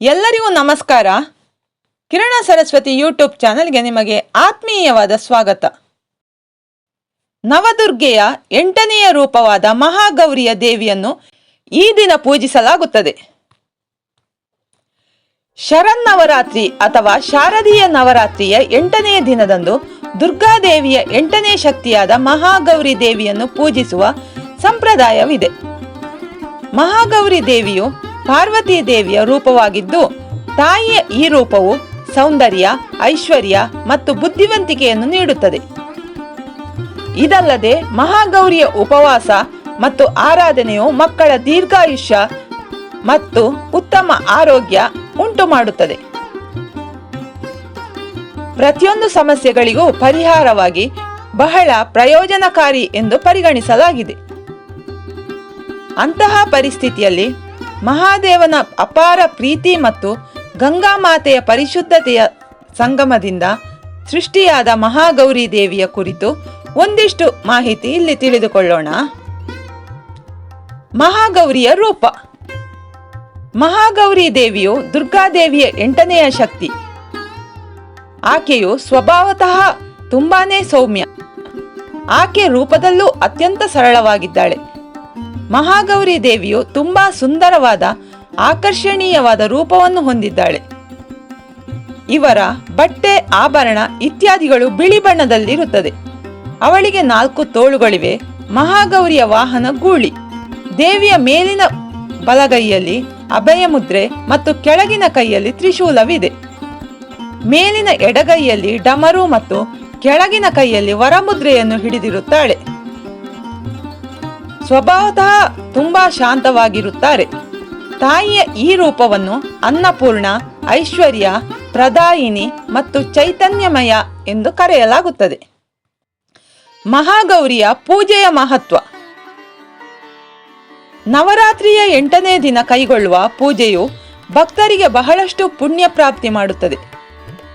ಎಲ್ಲರಿಗೂ ನಮಸ್ಕಾರ. ಕಿರಣ ಸರಸ್ವತಿ ಯೂಟ್ಯೂಬ್ ಚಾನೆಲ್ಗೆ ನಿಮಗೆ ಆತ್ಮೀಯವಾದ ಸ್ವಾಗತ. ನವದುರ್ಗೆಯ ಎಂಟನೆಯ ರೂಪವಾದ ಮಹಾಗೌರಿಯ ದೇವಿಯನ್ನು ಈ ದಿನ ಪೂಜಿಸಲಾಗುತ್ತದೆ. ಶರನ್ನವರಾತ್ರಿ ಅಥವಾ ಶಾರದೀಯ ನವರಾತ್ರಿಯ ಎಂಟನೆಯ ದಿನದಂದು ದುರ್ಗಾದೇವಿಯ ಎಂಟನೇ ಶಕ್ತಿಯಾದ ಮಹಾಗೌರಿ ದೇವಿಯನ್ನು ಪೂಜಿಸುವ ಸಂಪ್ರದಾಯವಿದೆ. ಮಹಾಗೌರಿ ದೇವಿಯು ಪಾರ್ವತಿ ದೇವಿಯ ರೂಪವಾಗಿದ್ದು, ತಾಯಿಯ ಈ ರೂಪವು ಸೌಂದರ್ಯ, ಐಶ್ವರ್ಯ ಮತ್ತು ಬುದ್ಧಿವಂತಿಕೆಯನ್ನು ನೀಡುತ್ತದೆ. ಇದಲ್ಲದೆ ಮಹಾಗೌರಿಯ ಉಪವಾಸ ಮತ್ತು ಆರಾಧನೆಯು ಮಕ್ಕಳ ದೀರ್ಘಾಯುಷ್ಯ ಮತ್ತು ಉತ್ತಮ ಆರೋಗ್ಯ ಉಂಟು ಮಾಡುತ್ತದೆ ಪ್ರತಿಯೊಂದು ಸಮಸ್ಯೆಗಳಿಗೂ ಪರಿಹಾರವಾಗಿ ಬಹಳ ಪ್ರಯೋಜನಕಾರಿ ಎಂದು ಪರಿಗಣಿಸಲಾಗಿದೆ. ಅಂತಹ ಪರಿಸ್ಥಿತಿಯಲ್ಲಿ ಮಹಾದೇವನ ಅಪಾರ ಪ್ರೀತಿ ಮತ್ತು ಗಂಗಾ ಮಾತೆಯ ಪರಿಶುದ್ಧತೆಯ ಸಂಗಮದಿಂದ ಸೃಷ್ಟಿಯಾದ ಮಹಾಗೌರಿ ದೇವಿಯ ಕುರಿತು ಒಂದಿಷ್ಟು ಮಾಹಿತಿ ಇಲ್ಲಿ ತಿಳಿದುಕೊಳ್ಳೋಣ. ಮಹಾಗೌರಿಯ ರೂಪ. ಮಹಾಗೌರಿ ದೇವಿಯು ದುರ್ಗಾದೇವಿಯ ಎಂಟನೆಯ ಶಕ್ತಿ. ಆಕೆಯು ಸ್ವಭಾವತಃ ತುಂಬಾನೇ ಸೌಮ್ಯ. ಆಕೆ ರೂಪದಲ್ಲೂ ಅತ್ಯಂತ ಸರಳವಾಗಿದ್ದಾಳೆ. ಮಹಾಗೌರಿ ದೇವಿಯು ತುಂಬಾ ಸುಂದರವಾದ, ಆಕರ್ಷಣೀಯವಾದ ರೂಪವನ್ನು ಹೊಂದಿದ್ದಾಳೆ. ಇವರ ಬಟ್ಟೆ ಆಭರಣ ಇತ್ಯಾದಿಗಳು ಬಿಳಿ ಬಣ್ಣದಲ್ಲಿರುತ್ತದೆ. ಅವಳಿಗೆ ನಾಲ್ಕು ತೋಳುಗಳಿವೆ, ಮಹಾಗೌರಿಯ ವಾಹನ ಗೂಳಿ. ದೇವಿಯ ಮೇಲಿನ ಬಲಗೈಯಲ್ಲಿ ಅಭಯ ಮುದ್ರೆ ಮತ್ತು ಕೆಳಗಿನ ಕೈಯಲ್ಲಿ ತ್ರಿಶೂಲವಿದೆ. ಮೇಲಿನ ಎಡಗೈಯಲ್ಲಿ ಡಮರು ಮತ್ತು ಕೆಳಗಿನ ಕೈಯಲ್ಲಿ ವರಮುದ್ರೆಯನ್ನು ಹಿಡಿದಿರುತ್ತಾಳೆ. ಸ್ವಭಾವತಃ ತುಂಬಾ ಶಾಂತವಾಗಿರುತ್ತಾರೆ. ತಾಯಿಯ ಈ ರೂಪವನ್ನು ಅನ್ನಪೂರ್ಣ, ಐಶ್ವರ್ಯ, ಪ್ರದಾಯಿನಿ ಮತ್ತು ಚೈತನ್ಯಮಯ ಎಂದು ಕರೆಯಲಾಗುತ್ತದೆ. ಮಹಾಗೌರಿಯ ಪೂಜೆಯ ಮಹತ್ವ. ನವರಾತ್ರಿಯ ಎಂಟನೇ ದಿನ ಕೈಗೊಳ್ಳುವ ಪೂಜೆಯು ಭಕ್ತರಿಗೆ ಬಹಳಷ್ಟು ಪುಣ್ಯ ಪ್ರಾಪ್ತಿ ಮಾಡುತ್ತದೆ.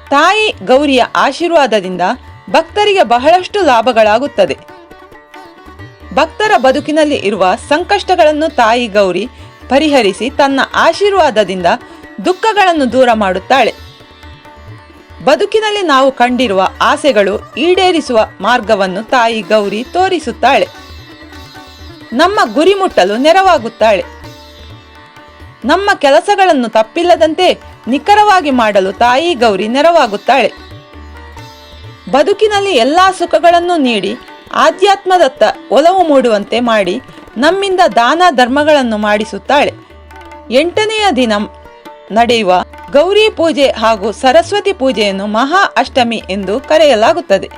ತಾಯಿ ಗೌರಿಯ ಆಶೀರ್ವಾದದಿಂದ ಭಕ್ತರಿಗೆ ಬಹಳಷ್ಟು ಲಾಭಗಳಾಗುತ್ತದೆ. ಭಕ್ತರ ಬದುಕಿನಲ್ಲಿ ಇರುವ ಸಂಕಷ್ಟಗಳನ್ನು ತಾಯಿ ಗೌರಿ ಪರಿಹರಿಸಿ ತನ್ನ ಆಶೀರ್ವಾದದಿಂದ ದುಃಖಗಳನ್ನು ದೂರ ಮಾಡುತ್ತಾಳೆ. ಬದುಕಿನಲ್ಲಿ ನಾವು ಕಂಡಿರುವ ಆಸೆಗಳು ಈಡೇರಿಸುವ ಮಾರ್ಗವನ್ನು ತಾಯಿ ಗೌರಿ ತೋರಿಸುತ್ತಾಳೆ. ನಮ್ಮ ಗುರಿ ಮುಟ್ಟಲು ನೆರವಾಗುತ್ತಾಳೆ. ನಮ್ಮ ಕೆಲಸಗಳನ್ನು ತಪ್ಪಿಲ್ಲದಂತೆ ನಿಖರವಾಗಿ ಮಾಡಲು ತಾಯಿ ಗೌರಿ ನೆರವಾಗುತ್ತಾಳೆ. ಬದುಕಿನಲ್ಲಿ ಎಲ್ಲಾ ಸುಖಗಳನ್ನು ನೀಡಿ ಆಧ್ಯಾತ್ಮದತ್ತ ಒಲವು ಮೂಡುವಂತೆ ಮಾಡಿ ನಮ್ಮಿಂದ ದಾನ ಧರ್ಮಗಳನ್ನು ಮಾಡಿಸುತ್ತಾಳೆ. ಎಂಟನೆಯ ದಿನ ನಡೆಯುವ ಗೌರಿ ಪೂಜೆ ಹಾಗೂ ಸರಸ್ವತಿ ಪೂಜೆಯನ್ನು ಮಹಾ ಅಷ್ಟಮಿ ಎಂದು ಕರೆಯಲಾಗುತ್ತದೆ.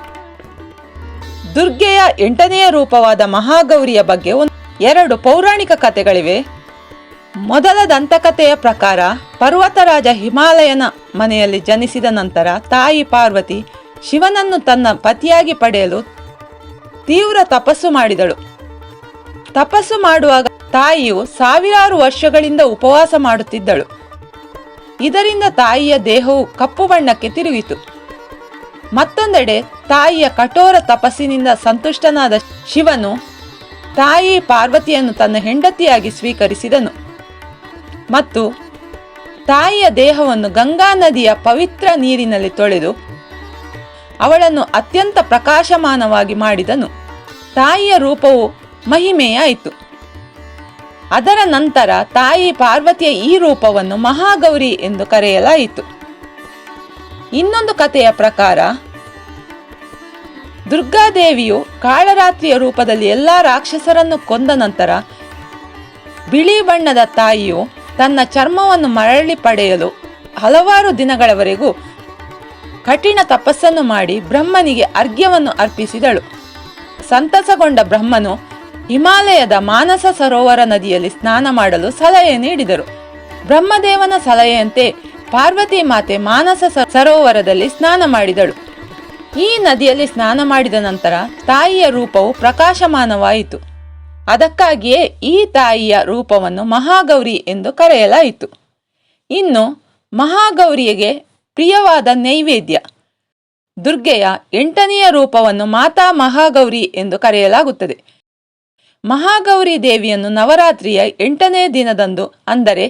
ದುರ್ಗೆಯ ಎಂಟನೆಯ ರೂಪವಾದ ಮಹಾಗೌರಿಯ ಬಗ್ಗೆ ಒಂದು ಎರಡು ಪೌರಾಣಿಕ ಕಥೆಗಳಿವೆ. ಮೊದಲ ದಂತಕಥೆಯ ಪ್ರಕಾರ ಪರ್ವತರಾಜ ಹಿಮಾಲಯನ ಮನೆಯಲ್ಲಿ ಜನಿಸಿದ ನಂತರ ತಾಯಿ ಪಾರ್ವತಿ ಶಿವನನ್ನು ತನ್ನ ಪತಿಯಾಗಿ ಪಡೆಯಲು ತೀವ್ರ ತಪಸ್ಸು ಮಾಡಿದಳು. ತಪಸ್ಸು ಮಾಡುವಾಗ ತಾಯಿಯು ಸಾವಿರಾರು ವರ್ಷಗಳಿಂದ ಉಪವಾಸ ಮಾಡುತ್ತಿದ್ದಳು. ಇದರಿಂದ ತಾಯಿಯ ದೇಹವು ಕಪ್ಪು ಬಣ್ಣಕ್ಕೆ ತಿರುಗಿತು. ಮತ್ತೊಂದೆಡೆ ತಾಯಿಯ ಕಠೋರ ತಪಸ್ಸಿನಿಂದ ಸಂತುಷ್ಟನಾದ ಶಿವನು ತಾಯಿ ಪಾರ್ವತಿಯನ್ನು ತನ್ನ ಹೆಂಡತಿಯಾಗಿ ಸ್ವೀಕರಿಸಿದನು. ಮತ್ತು ತಾಯಿಯ ದೇಹವನ್ನು ಗಂಗಾ ನದಿಯ ಪವಿತ್ರ ನೀರಿನಲ್ಲಿ ತೊಳೆದು ಅವಳನ್ನು ಅತ್ಯಂತ ಪ್ರಕಾಶಮಾನವಾಗಿ ಮಾಡಿದನು. ತಾಯಿಯ ರೂಪವು ಮಹಿಮೆಯಾಯಿತು. ಅದರ ನಂತರ ತಾಯಿ ಪಾರ್ವತಿಯ ಈ ರೂಪವನ್ನು ಮಹಾಗೌರಿ ಎಂದು ಕರೆಯಲಾಯಿತು. ಇನ್ನೊಂದು ಕಥೆಯ ಪ್ರಕಾರ, ದುರ್ಗಾದೇವಿಯು ಕಾಳರಾತ್ರಿಯ ರೂಪದಲ್ಲಿ ಎಲ್ಲ ರಾಕ್ಷಸರನ್ನು ಕೊಂದ ನಂತರ ಬಿಳಿ ಬಣ್ಣದ ತಾಯಿಯು ತನ್ನ ಚರ್ಮವನ್ನು ಮರಳಿ ಪಡೆಯಲು ಹಲವಾರು ದಿನಗಳವರೆಗೂ ಕಠಿಣ ತಪಸ್ಸನ್ನು ಮಾಡಿ ಬ್ರಹ್ಮನಿಗೆ ಅರ್ಘ್ಯವನ್ನು ಅರ್ಪಿಸಿದಳು. ಸಂತಸಗೊಂಡ ಬ್ರಹ್ಮನು ಹಿಮಾಲಯದ ಮಾನಸ ಸರೋವರ ನದಿಯಲ್ಲಿ ಸ್ನಾನ ಮಾಡಲು ಸಲಹೆ ನೀಡಿದರು. ಬ್ರಹ್ಮದೇವನ ಸಲಹೆಯಂತೆ ಪಾರ್ವತಿ ಮಾತೆ ಮಾನಸ ಸರೋವರದಲ್ಲಿ ಸ್ನಾನ ಮಾಡಿದಳು. ಈ ನದಿಯಲ್ಲಿ ಸ್ನಾನ ಮಾಡಿದ ನಂತರ ತಾಯಿಯ ರೂಪವು ಪ್ರಕಾಶಮಾನವಾಯಿತು. ಅದಕ್ಕಾಗಿಯೇ ಈ ತಾಯಿಯ ರೂಪವನ್ನು ಮಹಾಗೌರಿ ಎಂದು ಕರೆಯಲಾಯಿತು. ಇನ್ನು ಮಹಾಗೌರಿಯಗೆ ಪ್ರಿಯವಾದ ನೈವೇದ್ಯ. ದುರ್ಗೆಯ ಎಂಟನೆಯ ರೂಪವನ್ನು ಮಾತಾ ಮಹಾಗೌರಿ ಎಂದು ಕರೆಯಲಾಗುತ್ತದೆ. ಮಹಾಗೌರಿ ದೇವಿಯನ್ನು ನವರಾತ್ರಿಯ ಎಂಟನೇ ದಿನದಂದು ಅಂದರೆ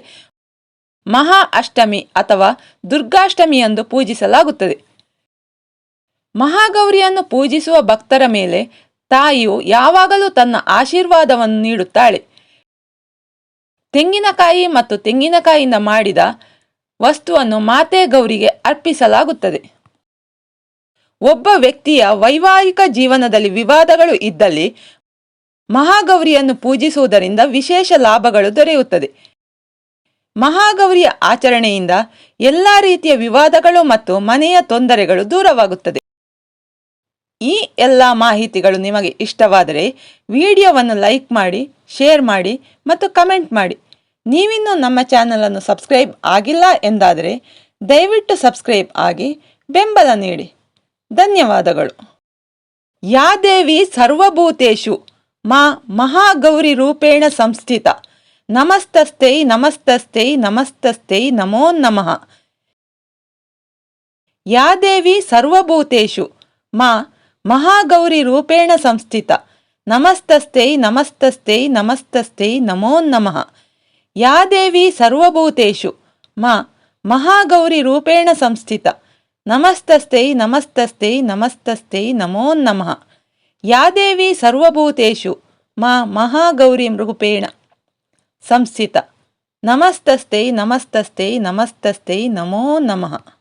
ಮಹಾ ಅಷ್ಟಮಿ ಅಥವಾ ದುರ್ಗಾಷ್ಟಮಿಯಂದು ಪೂಜಿಸಲಾಗುತ್ತದೆ. ಮಹಾಗೌರಿಯನ್ನು ಪೂಜಿಸುವ ಭಕ್ತರ ಮೇಲೆ ತಾಯಿಯು ಯಾವಾಗಲೂ ತನ್ನ ಆಶೀರ್ವಾದವನ್ನು ನೀಡುತ್ತಾಳೆ. ತೆಂಗಿನಕಾಯಿ ಮತ್ತು ತೆಂಗಿನಕಾಯಿಯಿಂದ ಮಾಡಿದ ವಸ್ತುವನ್ನು ಮಾತೆ ಗೌರಿಗೆ ಅರ್ಪಿಸಲಾಗುತ್ತದೆ. ಒಬ್ಬ ವ್ಯಕ್ತಿಯ ವೈವಾಹಿಕ ಜೀವನದಲ್ಲಿ ವಿವಾದಗಳು ಇದ್ದಲ್ಲಿ ಮಹಾಗೌರಿಯನ್ನು ಪೂಜಿಸುವುದರಿಂದ ವಿಶೇಷ ಲಾಭಗಳು ದೊರೆಯುತ್ತದೆ. ಮಹಾಗೌರಿಯ ಆಚರಣೆಯಿಂದ ಎಲ್ಲ ರೀತಿಯ ವಿವಾದಗಳು ಮತ್ತು ಮನೆಯ ತೊಂದರೆಗಳು ದೂರವಾಗುತ್ತದೆ. ಈ ಎಲ್ಲ ಮಾಹಿತಿಗಳು ನಿಮಗೆ ಇಷ್ಟವಾದರೆ ವಿಡಿಯೋವನ್ನು ಲೈಕ್ ಮಾಡಿ, ಶೇರ್ ಮಾಡಿ ಮತ್ತು ಕಮೆಂಟ್ ಮಾಡಿ. ನೀವಿನ್ನೂ ನಮ್ಮ ಚಾನಲನ್ನು ಸಬ್ಸ್ಕ್ರೈಬ್ ಆಗಿಲ್ಲ ಎಂದಾದರೆ ದಯವಿಟ್ಟು ಸಬ್ಸ್ಕ್ರೈಬ್ ಆಗಿ ಬೆಂಬಲ ನೀಡಿ. ಧನ್ಯವಾದಗಳು. ಯಾ ದೇವಿ ಸರ್ವಭೂತೇಷು ಮಾ ಮಹಾಗೌರಿ ರೂಪೇಣ ಸಂಸ್ಥಿತ. ನಮಸ್ತಸ್ಥೈ ನಮಸ್ತಸ್ಥೈ ನಮಸ್ತಸ್ಥೈ, ನಮೋ ನಮಃ. ಯಾ ದೇವಿ ಸರ್ವಭೂತೇಷು ಮಾ ಮಹಾಗೌರಿ ರೂಪೇಣ ಸಂಸ್ಥಿತ. ನಮಸ್ತಸ್ಥೈ ನಮಸ್ತಸ್ಥೈ ನಮಸ್ತಸ್ಥೈ, ನಮೋ ನಮಃ. ಯಾ ದೇವಿ ಸರ್ವಭೂತೇಶು? ಮಾ, ಮಹಾಗೌರಿ ರೂಪೇಣ ಸಂಸ್ಥಿತ. ನಮಸ್ತಸ್ಥೈ ನಮಸ್ತಸ್ಥೈ ನಮಸ್ತಸ್ಥೈ, ನಮೋ ನಮಃ. ಯಾ ದೇವಿ ಸರ್ವಭೂತೇಶು? ಮಾ, ಮಹಾಗೌರಿ ರೂಪೇಣ ಸಂಸ್ಥಿತ. ನಮಸ್ತಸ್ಥೈ ನಮಸ್ತಸ್ಥೈ ನಮಸ್ತಸ್ಥೈ, ನಮೋ ನಮಃ.